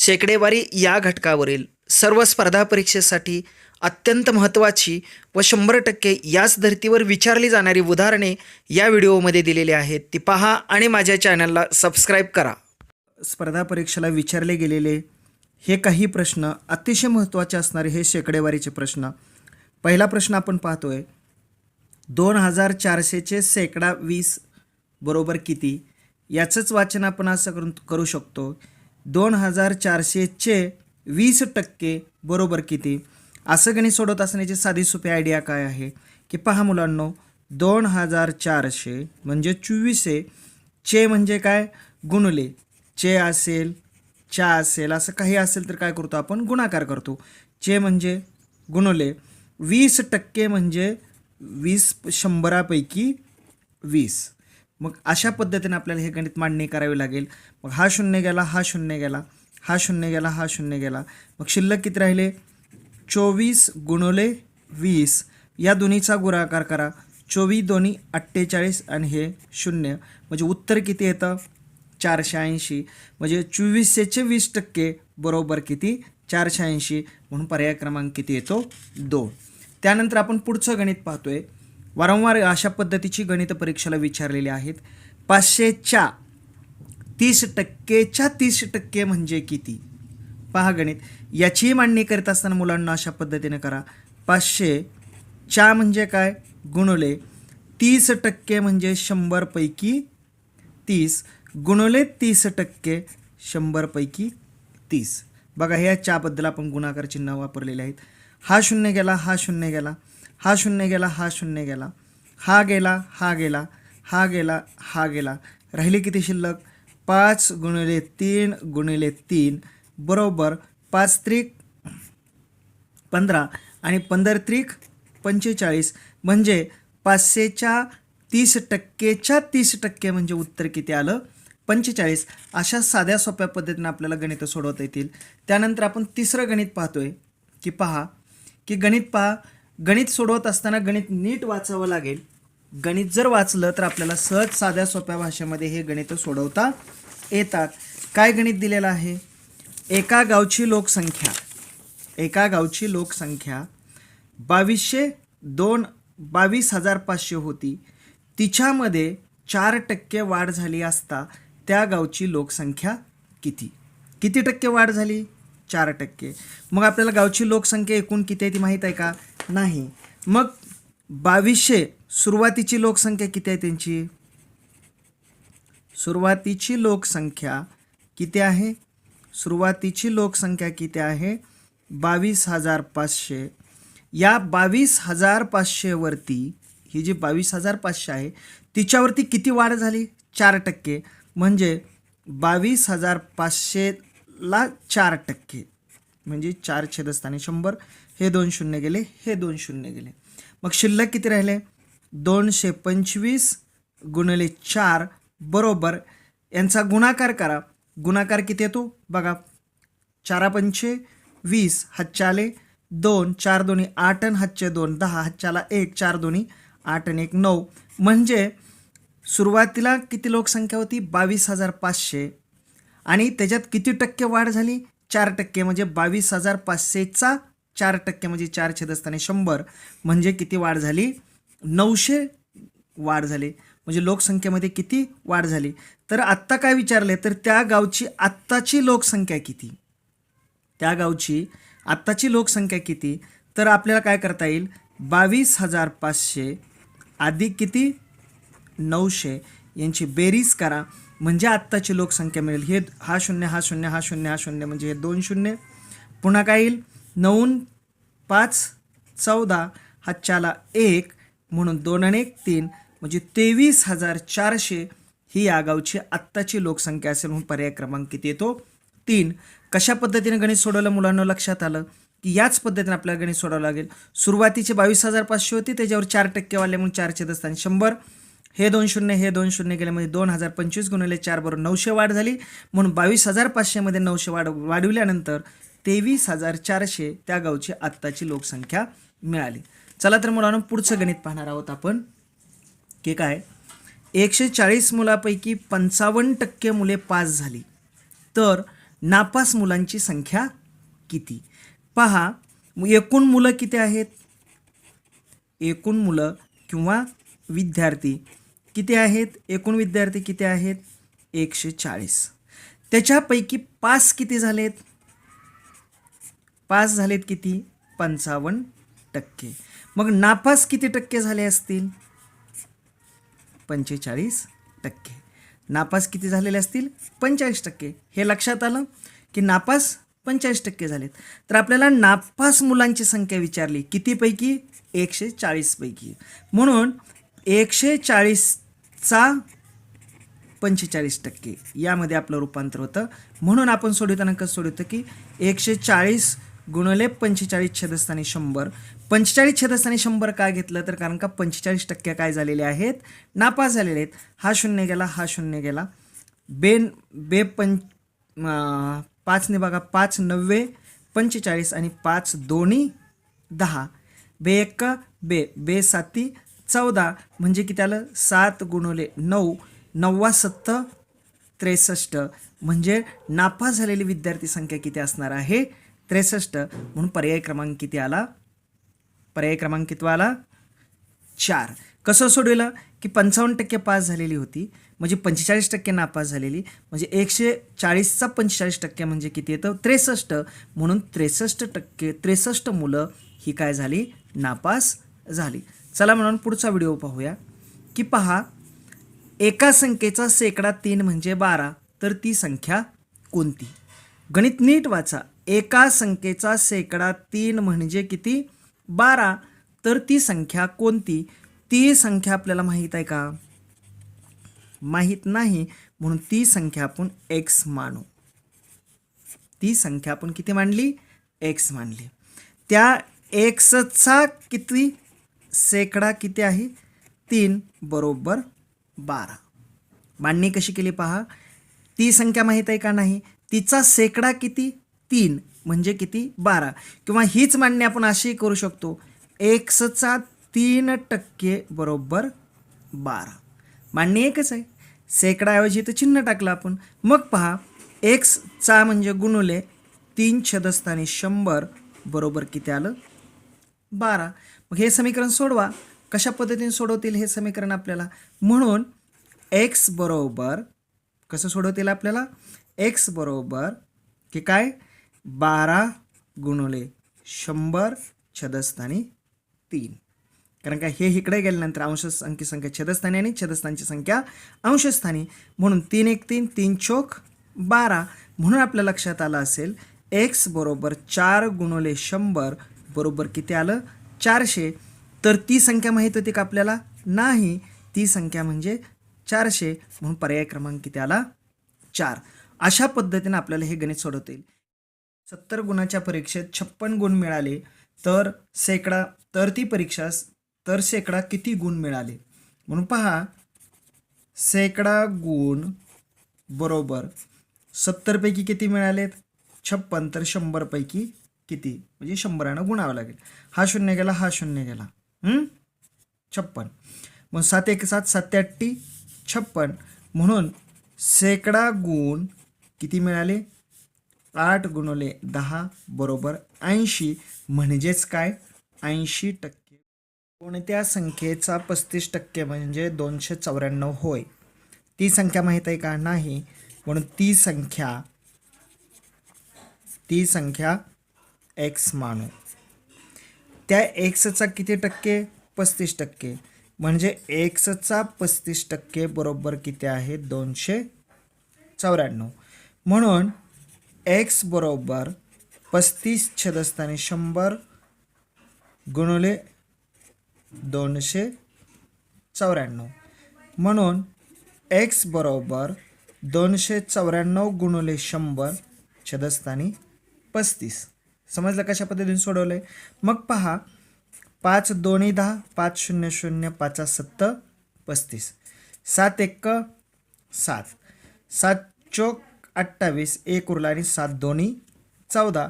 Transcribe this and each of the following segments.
शेकडेवारी या घटकावरील सर्व स्पर्धा परीक्षेसाठी अत्यंत महत्त्वाची व शंभर टक्के याच धर्तीवर विचारली जाणारी उदाहरणे या व्हिडिओमध्ये दिलेली आहेत. ती पहा आणि माझ्या चॅनलला सबस्क्राईब करा. स्पर्धा परीक्षेला विचारले गेलेले हे काही प्रश्न अतिशय महत्त्वाचे असणारे हे शेकडेवारीचे प्रश्न. पहिला प्रश्न आपण पाहतोय. दोन हजार चारशेचे शेकडा वीस बरोबर किती? याचंच वाचन आपण असं करून करू शकतो. दोन हजार चारशेचे वीस टक्के बरोबर किती? असं गणित सोडवत असण्याची साधी सोपी आयडिया काय आहे? की पहा मुलांनो दोन हजार चारशे म्हणजे चोवीसशे. चे म्हणजे काय? गुणले. चे असेल चा असेल असं काही असेल तर काय करतो आपण? गुणाकार करतो. चे म्हणजे गुणले. वीस टक्के म्हणजे वीस शंभरापैकी वीस. मग अशा पद्धतीने आपल्याला हे गणित मांडणी करावी लागेल. मग हा शून्य गेला हा शून्य गेला हा शून्य गेला हा शून्य गेला. मग शिल्लक किती राहिले? चोवीस गुणवले वीस. या दोन्हीचा गुणाकार करा. चोवीस दोन्ही अठ्ठेचाळीस आणि हे शून्य. म्हणजे उत्तर किती येतं? चारशे ऐंशी. म्हणजे चोवीसशेचे वीस टक्के बरोबर किती? चारशे ऐंशी. म्हणून पर्याय क्रमांक किती येतो? दोन. त्यानंतर आपण पुढचं गणित पाहतोय. वारंवार अशा पद्धतीची गणित परीक्षेला विचारलेली आहेत. पाचशेच्या तीस टक्केच्या तीस टक्के म्हणजे किती? पहा गणित. याचीही मांडणी करीत असताना मुलांना अशा पद्धतीने करा. पाचशे चा म्हणजे काय? गुणले तीस टक्के म्हणजे शंभरपैकी तीस. गुणले तीस टक्के शंभरपैकी तीस. बघा ह्या चाबद्दल आपण गुणाकार चिन्ह वापरलेले आहेत. हा शून्य गेला हा शून्य गेला. हा शून्य गेला हा शून्य गेला. हा गेला हा गेला हा गेला हा गेला. राहिले किती शिल्लक? पाच गुणिले तीन गुणिले तीन बरोबर पाच त्रिक पंधरा आणि पंधरा त्रिक पंचेचाळीस. म्हणजे पाचशेच्या तीस टक्केच्या तीस टक्के म्हणजे उत्तर किती आलं? पंचेचाळीस. अशा साध्या सोप्या पद्धतीने आपल्याला गणितं सोडवता येतील. त्यानंतर आपण तिसरं गणित पाहतोय. की पहा की गणित पहा गणित सोडवत असताना गणित नीट वाचावं लागेल. गणित जर वाचलं तर आपल्याला सहज साध्या सोप्या भाषेमध्ये हे गणितं सोडवता येतात. काय गणित दिलेलं आहे? एका गावची लोकसंख्या. एका गावची लोकसंख्या बावीसशे दोन बावीस हजार पाचशे होती. तिच्यामध्ये चार टक्के वाढ झाली असता त्या गावची लोकसंख्या किती? किती टक्के वाढ झाली? चार टक्के. मग आपल्याला गावची लोकसंख्या एकूण किती आहे ती माहीत आहे का? नाही. मग बावीसशे सुरुवातीची लोकसंख्या किती आहे त्यांची? सुरुवातीची लोकसंख्या किती आहे? सुरुवातीची लोकसंख्या किती आहे? बावीस हजार पाचशे. या बावीस हजार पाचशेवरती ही जी बावीस हजार पाचशे आहे तिच्यावरती किती वाढ झाली? चार टक्के. म्हणजे बावीस हजार पाचशेला चार टक्के. म्हणजे चार छेदस्थानी शंभर हे दोन शून्य गेले हे दोन शून्य गेले. मग शिल्लक किती राहिले? दोनशे पंचवीस गुणिले चार बरोबर यांचा गुणाकार करा. गुणाकार किती येतो? बघा चारा पंचे वीस हातच्याले दोन चार दोन्ही आठ आणि हातचे दोन दहा हातच्याला एक चार दोन्ही आठ आणि एक नऊ. म्हणजे सुरुवातीला किती लोकसंख्या होती? बावीस हजार पाचशे. आणि त्याच्यात किती टक्के वाढ झाली? चार टक्के म्हणजे बावीस हजार पाचशेचा चार टक्के म्हणजे चार छेदस्थाने शंभर. म्हणजे किती वाढ झाली? नऊशे वाढ झाली. म्हणजे लोकसंख्येमध्ये किती वाढ झाली? तर आत्ता काय विचारले तर त्या गावची आत्ताची लोकसंख्या किती? त्या गावची आत्ताची लोकसंख्या किती? तर आपल्याला काय करता येईल? बावीस हजार पाचशे अधिक किती? नऊशे. यांची बेरीज करा. म्हणजे आत्ताची लोकसंख्या मिळेल. हे हा शून्य हा शून्य हा शून्य हा शून्य म्हणजे हे दोन शून्य. पुन्हा काय येईल? नऊन पाच चौदा हातच्याला एक म्हणून दोन आणि एक तीन. म्हणजे तेवीस हजार चारशे ही या गावची आत्ताची लोकसंख्या असेल म्हणून पर्याय क्रमांक किती येतो? तीन. कशा पद्धतीने गणित सोडवलं मुलांना लक्षात आलं? की याच पद्धतीने आपल्याला गणित सोडावं लागेल. सुरुवातीचे बावीस हजार पाचशे होती त्याच्यावर चार टक्के वाढले म्हणून दस त्यांनी शंभर. हे दोन शून्य हे दोन शून्य गेले म्हणजे दोन हजार पंचवीस गुणिले चार बरोबर नऊशे वाढ झाली. म्हणून बावीस हजार पाचशेमध्ये नऊशे वाढ वाढविल्यानंतर तेवीस हजार चारशे त्या गावची आत्ताची लोकसंख्या मिळाली. चला तर मुलांना पुढचं गणित पाहणार आहोत आपण. की काय? एकशे चाळीस मुलापैकी पंचावन्न टक्के मुले पास झाली. तर नापास मुलांची संख्या किती? पहा एकूण मुलं किती आहेत? एकूण मुलं किंवा विद्यार्थी किती आहेत? एकूण विद्यार्थी किती आहेत? एकशे चाळीस त्याच्यापैकी पास किती झालेत? पास झालेत किती? पंचावन्न टक्के. मग नापास किती टक्के झाले असतील? पंचेचाळीस टक्के. नापास किती झालेले असतील? पंचेचाळीस टक्के. हे लक्षात आलं की नापास पंचेचाळीस टक्के झालेत. तर आपल्याला नापास मुलांची संख्या विचारली कितीपैकी? एकशे चाळीसपैकी म्हणून एकशे चाळीसचा पंचेचाळीस टक्के यामध्ये आपलं रूपांतर होतं. म्हणून आपण सोडवताना कसं सोडवतं की एकशे चाळीस गुणले पंचेचाळीस छेदस्थानी शंभर. पंचेचाळीस छेदस्थानी शंभर काय घेतलं? तर कारण का पंचेचाळीस टक्के काय झालेले आहेत? नापास झालेले आहेत. हा शून्य गेला हा शून्य गेला. बे बे पं पाचने बघा पाच नव्वे पंचेचाळीस आणि पाच दोन्ही दहा. बे एक बे बे साती चौदा. म्हणजे किती त्याला सात गुणवले नऊ नव्वा सत्त त्रेसष्ट. म्हणजे नापास झालेली विद्यार्थी संख्या किती असणार आहे? त्रेसष्ट म्हणून पर्याय क्रमांक किती आला पर्याय क्रमांक किती आला चार. कसं सोडविलं? की पंचावन्न टक्के पास झालेली होती. म्हणजे पंचेचाळीस टक्के नापास झालेली. म्हणजे एकशे चाळीसचा पंचेचाळीस टक्के म्हणजे किती येतं? त्रेसष्ट. म्हणून त्रेसष्ट टक्के त्रेसष्ट मुलं ही काय झाली? नापास झाली. चला म्हणून पुढचा व्हिडिओ पाहूया. की पहा एका संख्येचा शेकडा तीन म्हणजे बारा. तर ती संख्या कोणती? गणित नीट वाचा. एका संख्येचा शेकडा तीन म्हणजे किती? बारा. तर ती संख्या कोणती? ती संख्या आपल्याला माहीत आहे का? माहीत नाही. म्हणून ती संख्या आपण एक्स मानू. ती संख्या आपण किती मांडली? एक्स मांडली. त्या एक्सचा किती? शेकडा किती आहे? तीन बरोबर बारा. मांडणी कशी केली पहा. ती संख्या माहीत आहे का नाही? तिचा शेकडा किती? तीन म्हणजे किती? बारा. किंवा हीच मांडणी आपण अशी करू शकतो. एक्सचा तीन टक्के बरोबर बारा. मांडणी एकच आहे. सेकडाऐवजी तर चिन्ह टाकलं आपण. मग पहा एक्सचा म्हणजे गुणुले तीन छदस्थानी शंभर बरोबर किती आलं? बारा. मग हे समीकरण सोडवा. कशा पद्धतीने सोडवतील हे समीकरण आपल्याला? म्हणून एक्स बरोबर कसं सोडवतील आपल्याला? एक्स बरोबर की काय? बारा गुणुले शंभर छदस्थानी तीन. कारण का हे इकडे गेल्यानंतर अंश अंकी संख्या छदस्थानी आणि छदस्थानची संख्या अंशस्थानी. म्हणून तीन एक तीन तीन चोक बारा. म्हणून आपल्या लक्षात आलं असेल एक्स बरोबर चार गुणवले शंभर बरोबर किती आलं? चारशे. तर ती संख्या माहीत होती का आपल्याला? नाही. ती संख्या म्हणजे चारशे. म्हणून पर्याय क्रमांक किती आला? चार. अशा पद्धतीने आपल्याला हे गणित सोडवता येईल. सत्तर गुणाच्या परीक्षेत छप्पन गुण मिळाले तर शेकडा तर ती परीक्षा तर शेकडा किती गुण मिळाले? म्हणून पहा शेकडा गुण बरोबर सत्तरपैकी किती मिळालेत? छप्पन तर शंभरपैकी किती? म्हणजे शंभरानं गुणावं लागेल. हा शून्य गेला हा शून्य गेला. छप्पन. मग सात एक सात सत्याऐंशी छप्पन. म्हणून शेकडा गुण किती मिळाले? आठ गुणवले दहा बरोबर ऐंशी म्हणजेच काय? ऐंशी टक्के. कोणत्या संख्येचा पस्तीस टक्के म्हणजे दोनशे चौऱ्याण्णव होय? ती संख्या माहीत आहे का? नाही. म्हणून ती संख्या ती संख्या एक्स मानू. त्या एक्सचा किती टक्के? पस्तीस टक्के. म्हणजे एक्सचा पस्तीस टक्के बरोबर किती आहे? दोनशे चौऱ्याण्णव. म्हणून एक्स बरोबर पस्तीस छदस्थानी शंभर गुणले दोनशे चौऱ्याण्णव. म्हणून एक्स बरोबर दोनशे चौऱ्याण्णव गुणले शंभर छदस्थानी पस्तीस. समजलं कशा पद्धतीने सोडवलं आहे मग पहा पाच दोन्ही दहा पाच शून्य शून्य पाचा सत्त पस्तीस. सात एक्क सात. सात चोक अठ्ठावीस एक उरला आणि सात दोन्ही चौदा.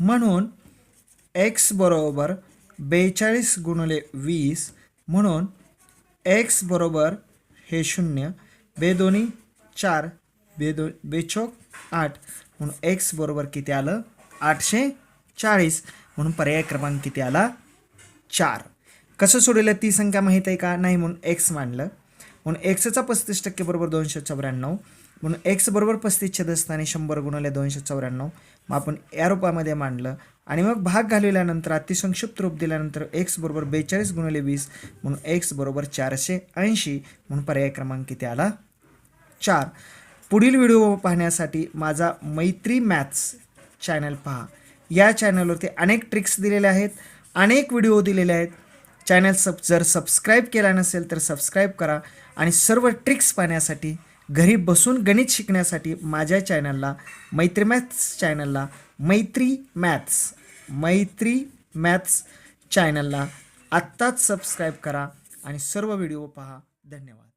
म्हणून एक्स बरोबर बेचाळीस गुणले वीस म्हणून एक्स बरोबर हे शून्य बे दोन्ही चार बे दो बेचोक आठ. म्हणून एक्स बरोबर किती आलं? आठशे चाळीस. म्हणून पर्याय क्रमांक किती आला? चार. कसं सोडवलं? ती संख्या माहीत आहे का? नाही म्हणून एक्स मांडलं. म्हणून एक्सचा पस्तीस टक्के बरोबर दोनशे चौऱ्याण्णव. म्हणून एक्स बरोबर पस्तीस छेदस्थानी शंभर गुणले दोनशे चौऱ्याण्णव. मग आपण या रूपामध्ये मांडलं. आणि मग भाग घालवल्यानंतर अतिसंक्षिप्त रूप दिल्यानंतर एक्स बरोबर बेचाळीस गुणले वीस म्हणून एक्स बरोबर चारशे ऐंशी. म्हणून पर्याय क्रमांक किती आला? चार. पुढील व्हिडिओ पाहण्यासाठी माझा मैत्री मॅथ्स चॅनल पहा. या चॅनलवरती अनेक ट्रिक्स दिलेल्या आहेत अनेक व्हिडिओ दिलेले आहेत. चॅनल सब जर सबस्क्राईब केला नसेल तर सबस्क्राईब करा. आणि सर्व ट्रिक्स पाहण्यासाठी घरी बसून गणित शिकण्यासाठी माझ्या चॅनलला मैत्री मॅथ्स चॅनलला मैत्री मॅथ्स मैत्री मॅथ्स चॅनलला आत्ताच सबस्क्राईब करा आणि सर्व व्हिडिओ पहा. धन्यवाद.